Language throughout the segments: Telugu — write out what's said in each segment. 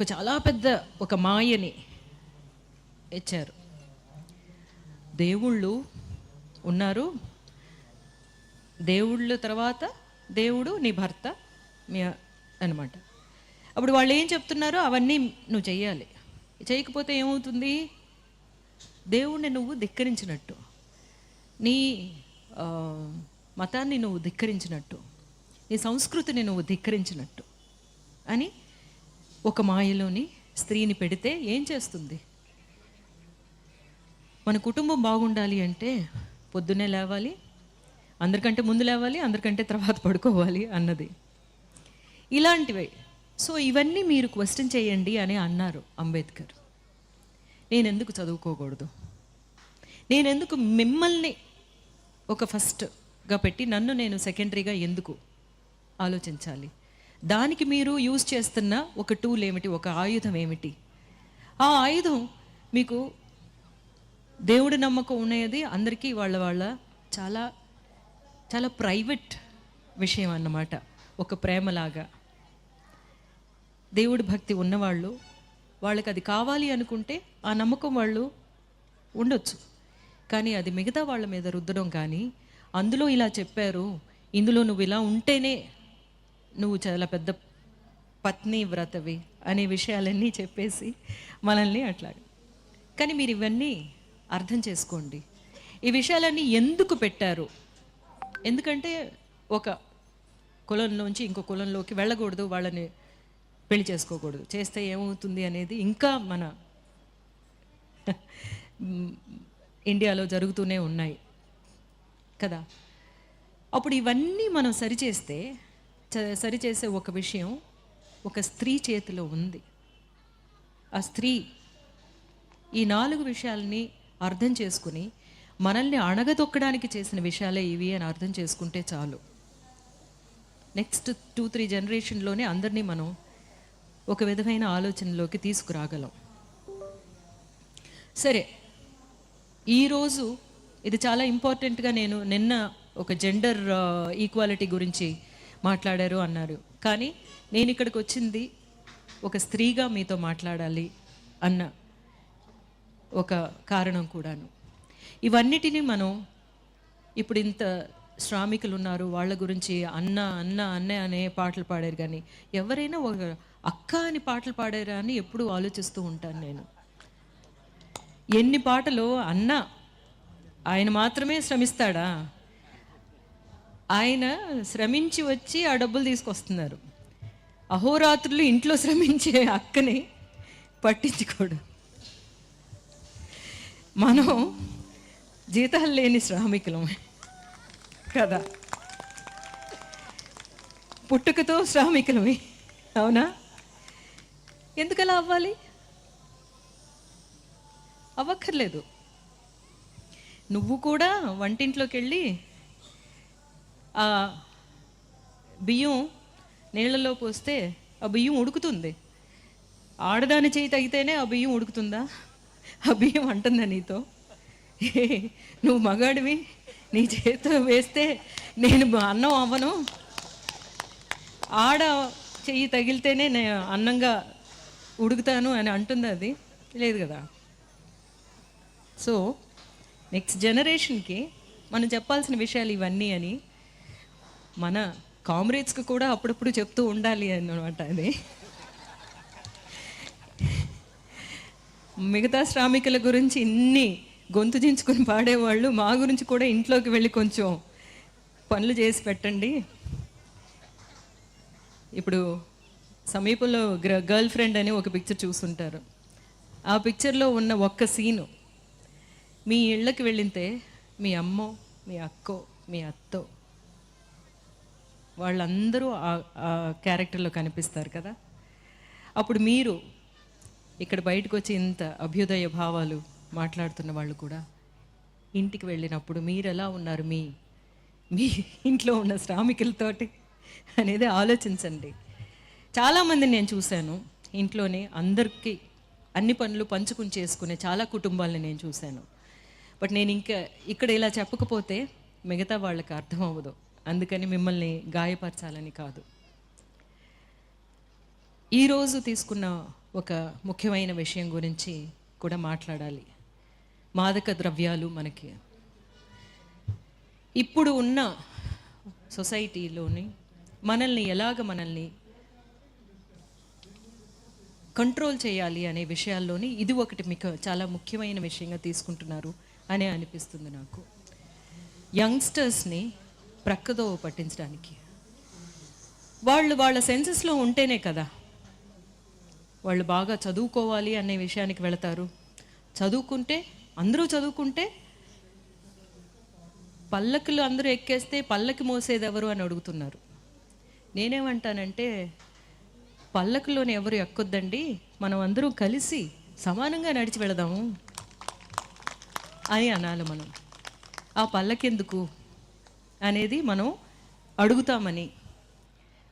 ఒక చాలా పెద్ద ఒక మాయని ఇచ్చారు. దేవుళ్ళు ఉన్నారు. దేవుళ్ళ తర్వాత దేవుడు నీ భర్త మీ అనమాట అప్పుడు వాళ్ళు ఏం చెప్తున్నారో అవన్నీ నువ్వు చెయ్యాలి. చేయకపోతే ఏమవుతుంది? దేవుణ్ణి నువ్వు ధిక్కరించినట్టు. నీ మతాన్ని నువ్వు ధిక్కరించినట్టు. నీ సంస్కృతిని నువ్వు ధిక్కరించినట్టు. అని ఒక మాయలోని స్త్రీని పెడితే ఏం చేస్తుంది? మన కుటుంబం బాగుండాలి అంటే పొద్దున్నే లేవాలి అందరికంటే ముందు లేవాలి అందరికంటే తర్వాత పడుకోవాలి అన్నది. ఇలాంటివే. సో ఇవన్నీ మీరు క్వశ్చన్ చేయండి అని అన్నారు అంబేద్కర్. నేను ఎందుకు చదువుకోకూడదు? నేను ఎందుకు మిమ్మల్ని ఒక ఫస్ట్గా పెట్టి నన్ను నేను సెకండరీగా ఎందుకు ఆలోచించాలి? దానికి మీరు యూజ్ చేస్తున్న ఒక టూల్ ఏమిటి? ఒక ఆయుధం ఏమిటి? ఆ ఆయుధం మీకు దేవుడి నమ్మకం ఉన్నది. అందరికీ వాళ్ళ వాళ్ళ చాలా చాలా ప్రైవేట్ విషయం అన్నమాట. ఒక ప్రేమలాగా. దేవుడి భక్తి ఉన్నవాళ్ళు వాళ్ళకి అది కావాలి అనుకుంటే ఆ నమ్మకం వాళ్ళు ఉండొచ్చు. కానీ అది మిగతా వాళ్ళ మీద రుద్దడం కానీ అందులో ఇలా చెప్పారు. ఇందులో నువ్వు ఇలా ఉంటేనే నువ్వు చాలా పెద్ద పత్ని వ్రతవి అనే విషయాలన్నీ చెప్పేసి మనల్ని అట్లా కానీ మీరు ఇవన్నీ అర్థం చేసుకోండి. ఈ విషయాలన్నీ ఎందుకు పెట్టారు? ఎందుకంటే ఒక కులంలోంచి ఇంకో కులంలోకి వెళ్ళకూడదు వాళ్ళని పెళ్ళి చేసుకోకూడదు. చేస్తే ఏమవుతుంది అనేది ఇంకా మన ఇండియాలో జరుగుతూనే ఉన్నాయి కదా. అప్పుడు ఇవన్నీ మనం సరిచేస్తే సరిచేసే ఒక విషయం ఒక స్త్రీ చేతిలో ఉంది. ఆ స్త్రీ ఈ నాలుగు విషయాల్ని అర్థం చేసుకుని మనల్ని అణగదొక్కడానికి చేసిన విషయాలే ఇవి అని అర్థం చేసుకుంటే చాలు. నెక్స్ట్ టూ త్రీ జనరేషన్లోనే అందరినీ మనం ఒక విధమైన ఆలోచనలోకి తీసుకురాగలం. సరే ఈరోజు ఇది చాలా ఇంపార్టెంట్గా నేను నిన్న ఒక జెండర్ ఈక్వాలిటీ గురించి మాట్లాడారు అన్నారు. కానీ నేను ఇక్కడికి వచ్చింది ఒక స్త్రీగా మీతో మాట్లాడాలి అన్న ఒక కారణం కూడాను. ఇవన్నిటినీ మనం ఇప్పుడు ఇంత శ్రామికులు ఉన్నారు వాళ్ళ గురించి అన్న అన్న అన్న అనే పాటలు పాడారు కానీ ఎవరైనా ఒక అక్క అని పాటలు పాడారా అని ఎప్పుడూ ఆలోచిస్తూ ఉంటాను నేను. ఎన్ని పాటలు అన్న ఆయన మాత్రమే శ్రమిస్తాడా? ఆయన శ్రమించి వచ్చి ఆ డబ్బులు తీసుకొస్తున్నారు. అహోరాత్రులు ఇంట్లో శ్రమించే అక్కని పట్టించుకోడు. మనం జీతాలు లేని శ్రామికులం. కదా. పుట్టుకతో శ్రామికులమే. అవునా? ఎందుకలా అవ్వాలి? అవ్వక్కర్లేదు. నువ్వు కూడా వంటింట్లోకి వెళ్ళి ఆ బియ్యం నీళ్ళలో పోస్తే ఆ బియ్యం ఉడుకుతుంది. ఆడదాని చేయి తగితేనే ఆ బియ్యం ఉడుకుతుందా? ఆ బియ్యం అంటుందా నీతో? నువ్వు మగాడివి నీ చేతితో వేస్తే నేను అన్నం అవ్వను. ఆడ చెయ్యి తగిలితేనే నేను అన్నంగా ఉడుకుతాను అని అంటుంది అది? లేదు కదా. సో నెక్స్ట్ జనరేషన్కి మనం చెప్పాల్సిన విషయాలు ఇవన్నీ అని మన కామ్రేడ్స్కి కూడా అప్పుడప్పుడు చెప్తూ ఉండాలి అన్నమాట అది. మిగతా శ్రామికుల గురించి ఇన్ని గొంతు దించుకొని పాడేవాళ్ళు మా గురించి కూడా ఇంట్లోకి వెళ్ళి కొంచెం పనులు చేసి పెట్టండి. ఇప్పుడు సమీపంలో గర్ల్ ఫ్రెండ్ అని ఒక పిక్చర్ చూసుంటారు. ఆ పిక్చర్లో ఉన్న ఒక్క సీను మీ ఇళ్ళకి వెళ్ళితే మీ అమ్మో మీ అక్కో మీ అత్తో వాళ్ళందరూ ఆ- క్యారెక్టర్లో కనిపిస్తారు కదా? అప్పుడు మీరు ఇక్కడ బయటకు వచ్చి ఇంత అభ్యుదయ భావాలు మాట్లాడుతున్న వాళ్ళు కూడా ఇంటికి వెళ్ళినప్పుడు మీరు ఎలా ఉన్నారు? మీ మీ ఇంట్లో ఉన్న శ్రామికులతోటి అనేది ఆలోచించండి. చాలామందిని నేను చూశాను ఇంట్లోనే అందరికీ అన్ని పనులు పంచుకుని చేసుకునే చాలా కుటుంబాలను నేను చూశాను. బట్ నేను ఇంకా ఇక్కడ ఇలా చెప్పకపోతే మిగతా వాళ్ళకి అర్థం అవ్వదు. అందుకని మిమ్మల్ని గాయపరచాలని కాదు. ఈరోజు తీసుకున్న ఒక ముఖ్యమైన విషయం గురించి కూడా మాట్లాడాలి. మాదక ద్రవ్యాలు మనకి. ఇప్పుడు ఉన్న సొసైటీలోని మనల్ని ఎలాగ మనల్ని కంట్రోల్ చేయాలి అనే విషయాల్లోని ఇది ఒకటి మీకు చాలా ముఖ్యమైన విషయంగా తీసుకుంటున్నారు అని అనిపిస్తుంది నాకు. యంగ్స్టర్స్ని ప్రక్కదోవ పట్టించడానికి. వాళ్ళు వాళ్ళ సెన్సెస్లో ఉంటేనే కదా. వాళ్ళు బాగా చదువుకోవాలి అనే విషయానికి వెళతారు. చదువుకుంటే అందరూ చదువుకుంటే పల్లకులు అందరూ ఎక్కేస్తే పల్లకి మోసేది ఎవరు అని అడుగుతున్నారు. నేనేమంటానంటే పల్లకులోని ఎవరు ఎక్కొద్దండి మనం అందరూ కలిసి సమానంగా నడిచి వెళదాము అని అనాలి మనం. ఆ పల్లకెందుకు? అనేది మనం అడుగుతామని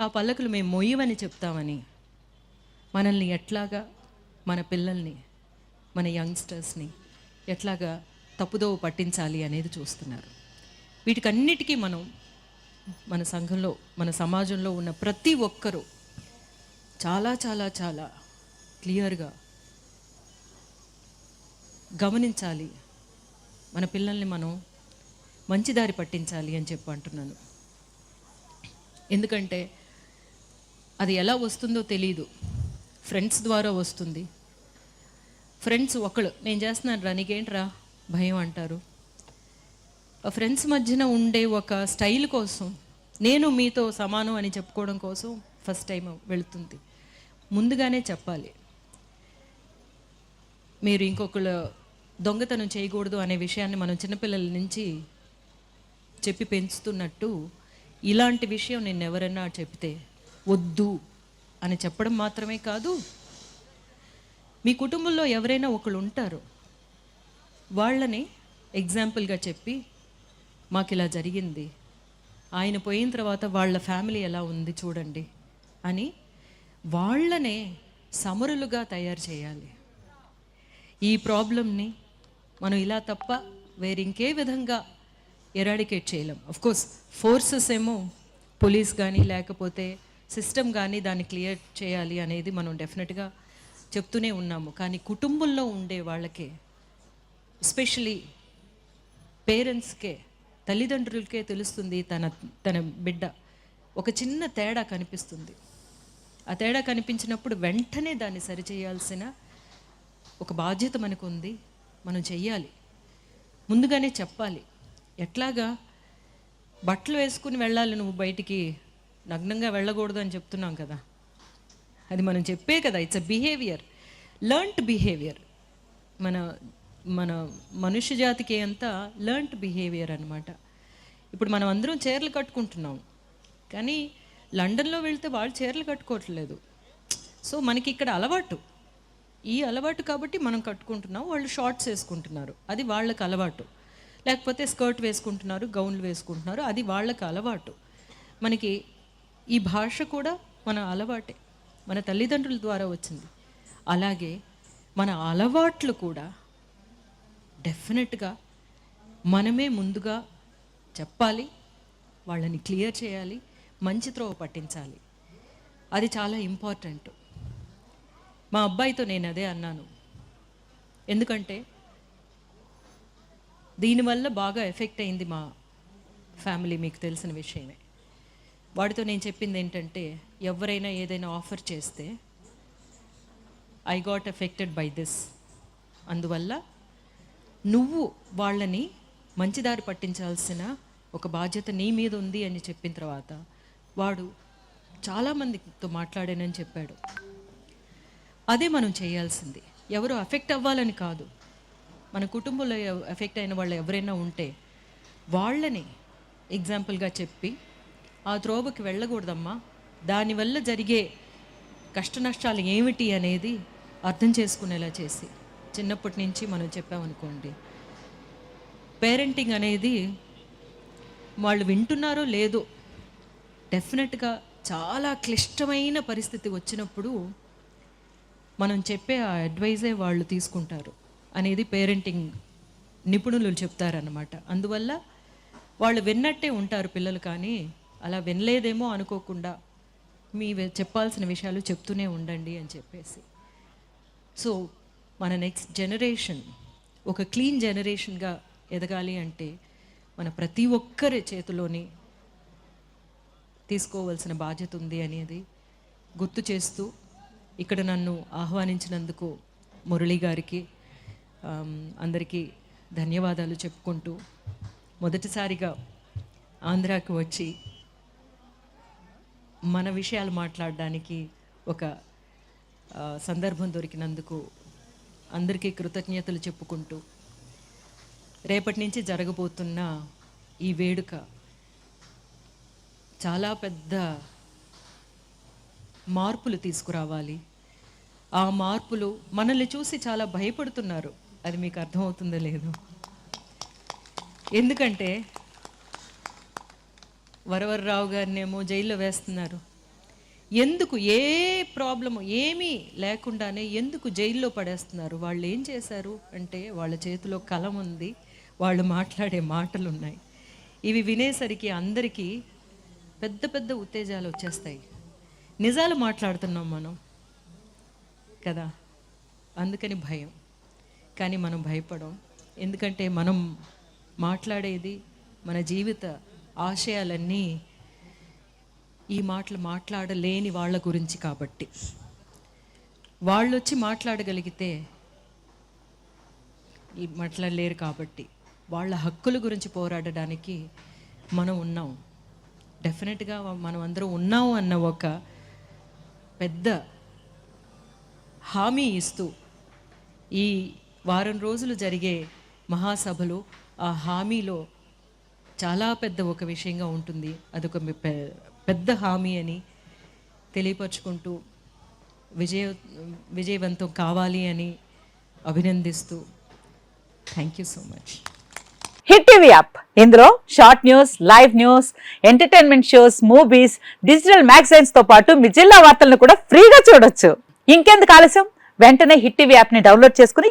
ఆ పల్లకులు మేము మొయ్యమని చెప్తామని మనల్ని ఎట్లాగా మన పిల్లల్ని మన యంగ్స్టర్స్ని ఎట్లాగా తప్పుదోవ పట్టించాలి అనేది చూస్తున్నారు. వీటికన్నిటికీ మనం మన సంఘంలో మన సమాజంలో ఉన్న ప్రతి ఒక్కరూ చాలా చాలా చాలా క్లియర్గా గమనించాలి. మన పిల్లల్ని మనం మంచి దారి పట్టించాలి అని చెప్పి అంటున్నాను. ఎందుకంటే అది ఎలా వస్తుందో తెలియదు ఫ్రెండ్స్ ద్వారా వస్తుంది. ఫ్రెండ్స్ ఒకళ్ళు నేను చేస్తున్నాను రా నీకేంట్రా భయం? అంటారు. ఆ ఫ్రెండ్స్ మధ్యన ఉండే ఒక స్టైల్ కోసం నేను మీతో సమానం అని చెప్పుకోవడం కోసం ఫస్ట్ టైం వెళుతుంది. ముందుగానే చెప్పాలి. మీరు ఇంకొకళ్ళు దొంగతనం చేయకూడదు అనే విషయాన్ని మనం చిన్నపిల్లల నుంచి చెప్పి పెంచుతున్నట్టు ఇలాంటి విషయం నేను ఎవరైనా చెప్తే వద్దు అని చెప్పడం మాత్రమే కాదు. మీ కుటుంబంలో ఎవరైనా ఒకళ్ళు ఉంటారు. వాళ్ళని ఎగ్జాంపుల్గా చెప్పి మాకు ఇలా జరిగింది. ఆయన పోయిన తర్వాత వాళ్ళ ఫ్యామిలీ ఎలా ఉంది చూడండి అని వాళ్ళనే సమరులుగా తయారు చేయాలి. ఈ ప్రాబ్లమ్ని మనం ఇలా తప్ప వేరింకే విధంగా ఎరాడికేట్ చేయలేం. కోర్స్ ఫోర్సెస్ ఏమో పోలీస్ కానీ లేకపోతే సిస్టమ్ కానీ దాన్ని క్లియర్ చేయాలి అనేది మనం డెఫినెట్గా చెప్తూనే ఉన్నాము. కానీ కుటుంబంలో ఉండే వాళ్ళకే ఎస్పెషలీ పేరెంట్స్కే తల్లిదండ్రులకే తెలుస్తుంది తన తన బిడ్డ. ఒక చిన్న తేడా కనిపిస్తుంది. ఆ తేడా కనిపించినప్పుడు వెంటనే దాన్ని సరిచేయాల్సిన ఒక బాధ్యత మనకు ఉంది మనం చెయ్యాలి. ముందుగానే చెప్పాలి. ఎట్లాగా బట్టలు వేసుకుని వెళ్ళాలి నువ్వు బయటికి? నగ్నంగా వెళ్ళకూడదు అని చెప్తున్నాం కదా. అది మనం చెప్పే కదా it's a behaviour learnt behaviour మన మన మనుష్య జాతికి అంతా లర్న్ట్ బిహేవియర్ అనమాట ఇప్పుడు మనం అందరం చీరలు కట్టుకుంటున్నాం. కానీ లండన్లో వెళ్తే వాళ్ళు చీరలు కట్టుకోవట్లేదు. సో మనకి ఇక్కడ అలవాటు. ఈ అలవాటు కాబట్టి మనం కట్టుకుంటున్నాం వాళ్ళు షార్ట్స్ వేసుకుంటున్నారు. అది వాళ్ళకి అలవాటు. లేకపోతే స్కర్ట్ వేసుకుంటున్నారు గౌన్లు వేసుకుంటున్నారు అది వాళ్ళకి అలవాటు. మనకి ఈ భాష కూడా మన అలవాటే మన తల్లిదండ్రుల ద్వారా వచ్చింది. అలాగే మన అలవాట్లు కూడా డెఫినెట్గా మనమే ముందుగా చెప్పాలి వాళ్ళని క్లియర్ చేయాలి మంచి త్రోవ పట్టించాలి. అది చాలా ఇంపార్టెంట్. మా అబ్బాయితో నేను అదే అన్నాను. ఎందుకంటే దీనివల్ల బాగా ఎఫెక్ట్ అయింది మా ఫ్యామిలీ మీకు తెలిసిన విషయమే. వాడితో నేను చెప్పింది ఏంటంటే ఎవరైనా ఏదైనా ఆఫర్ చేస్తే I got affected by this అందువల్ల నువ్వు వాళ్ళని మంచిదారి పట్టించాల్సిన ఒక బాధ్యత నీ మీద ఉంది అని చెప్పిన తర్వాత వాడు చాలామందితో మాట్లాడానని చెప్పాడు. అదే మనం చేయాల్సింది. ఎవరు అఫెక్ట్ అవ్వాలని కాదు. మన కుటుంబంలో ఎఫెక్ట్ అయిన వాళ్ళు ఎవరైనా ఉంటే వాళ్ళని ఎగ్జాంపుల్గా చెప్పి ఆ త్రోవకి వెళ్ళకూడదమ్మా. దానివల్ల జరిగే కష్ట నష్టాలు ఏమిటి అనేది అర్థం చేసుకునేలా చేసి. చిన్నప్పటి నుంచి మనం చెప్పామనుకోండి పేరెంటింగ్ అనేది వాళ్ళు వింటున్నారో లేదో డెఫినెట్గా చాలా క్లిష్టమైన పరిస్థితి వచ్చినప్పుడు మనం చెప్పే ఆ అడ్వైజే వాళ్ళు తీసుకుంటారు. అనేది పేరెంటింగ్ నిపుణులు చెప్తారన్నమాట. అందువల్ల వాళ్ళు విన్నట్టే ఉంటారు పిల్లలు కానీ అలా వినలేదేమో అనుకోకుండా మీ చెప్పాల్సిన విషయాలు చెప్తూనే ఉండండి అని చెప్పేసి. సో మన నెక్స్ట్ జనరేషన్ ఒక క్లీన్ జనరేషన్గా ఎదగాలి అంటే మన ప్రతి ఒక్కరి చేతిలోని తీసుకోవాల్సిన బాధ్యత ఉంది అనేది గుర్తు చేస్తూ ఇక్కడ నన్ను ఆహ్వానించినందుకు మురళి గారికి అందరికీ ధన్యవాదాలు చెప్పుకుంటూ మొదటిసారిగా ఆంధ్రాకు వచ్చి మన విషయాలు మాట్లాడడానికి ఒక సందర్భం దొరికినందుకు అందరికీ కృతజ్ఞతలు చెప్పుకుంటూ రేపటి నుంచి జరగబోతున్న ఈ వేడుక చాలా పెద్ద మార్పులు తీసుకురావాలి. ఆ మార్పులు మనల్ని చూసి చాలా భయపడుతున్నారు. అది మీకు అర్థమవుతుందో లేదో. ఎందుకంటే వరవరరావు గారినేమో జైల్లో వేస్తున్నారు. ఎందుకు ఏ ప్రాబ్లం ఏమీ లేకుండానే ఎందుకు జైల్లో పడేస్తున్నారు? వాళ్ళు ఏం చేశారు? అంటే వాళ్ళ చేతిలో కలం ఉంది వాళ్ళు మాట్లాడే మాటలు ఉన్నాయి ఇవి వినేసరికి అందరికీ పెద్ద పెద్ద ఉత్తేజాలు వచ్చేస్తాయి. నిజాలు మాట్లాడుతున్నాం మనం కదా? అందుకని భయం. కానీ మనం భయపడం. ఎందుకంటే మనం మాట్లాడేది మన జీవిత ఆశయాలన్నీ ఈ మాటలు మాట్లాడలేని వాళ్ళ గురించి కాబట్టి. వాళ్ళు వచ్చి మాట్లాడగలిగితే ఈ మాట్లాడలేరు కాబట్టి. వాళ్ళ హక్కుల గురించి పోరాడడానికి మనం ఉన్నాం. డెఫినెట్గా మనం అందరూ ఉన్నాం అన్న ఒక పెద్ద హామీ ఇస్తూ ఈ వారం రోజులు జరిగే మహాసభలు ఆ హామీలో చాలా పెద్ద ఒక విషయంగా ఉంటుంది. అదొక పెద్ద హామీ అని తెలియపరుచుకుంటూ విజయ విజయవంతం కావాలి అని అభినందిస్తూ thank you so much. Hit TV app. ఇందులో short news live news entertainment shows movies digital మ్యాగజైన్స్తో పాటు మీ జిల్లా వార్తలను కూడా ఫ్రీగా చూడొచ్చు. ఇంకెందుకు ఆలస్యం? వెంటనే హిట్ టీవీ యాప్ని డౌన్లోడ్ చేసుకుని